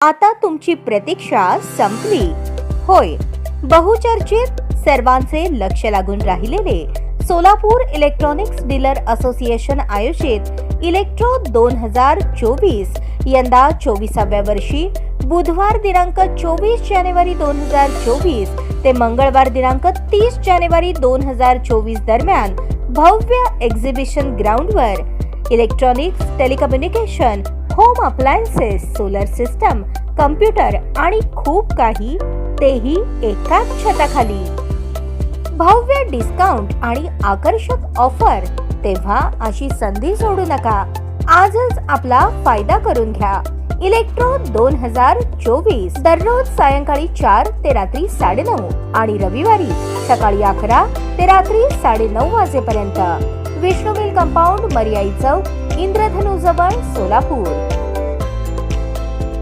आता तुमची प्रतीक्षा संपली. होय बहुचर्चित सर्वांचे लक्ष लागून राहिलेले सोलापूर इलेक्ट्रॉनिक्स डीलर असोसिएशन आयोजित इलेक्ट्रो दोन हजार चोवीस यंदा चोवीसाव्या वर्षी बुधवार दिनांक चोवीस जानेवारी दोन हजार चोवीस ते मंगळवार दिनांक तीस जानेवारी दोन हजार चोवीस दरम्यान भव्य एक्झिबिशन ग्राउंडवर electronics telecommunication home appliances solar system computer आणि खूप काही तेही एकाच छताखाली. भव्य डिस्काउंट आणि आकर्षक ऑफर तेव्हा अशी संधी सोडू नका. आजच आपला फायदा करून घ्या. इलेक्ट्रो दोन हजार चोवीस दररोज सायंकाळी चार ते रात्री साडेनऊ आणि रविवारी सकाळी अकरा ते रात्री साडेनऊ वाजेपर्यंत. विष्णू मिल कंपाऊंड मर्याई चौक इंद्रधनुजवळ सोलापूर.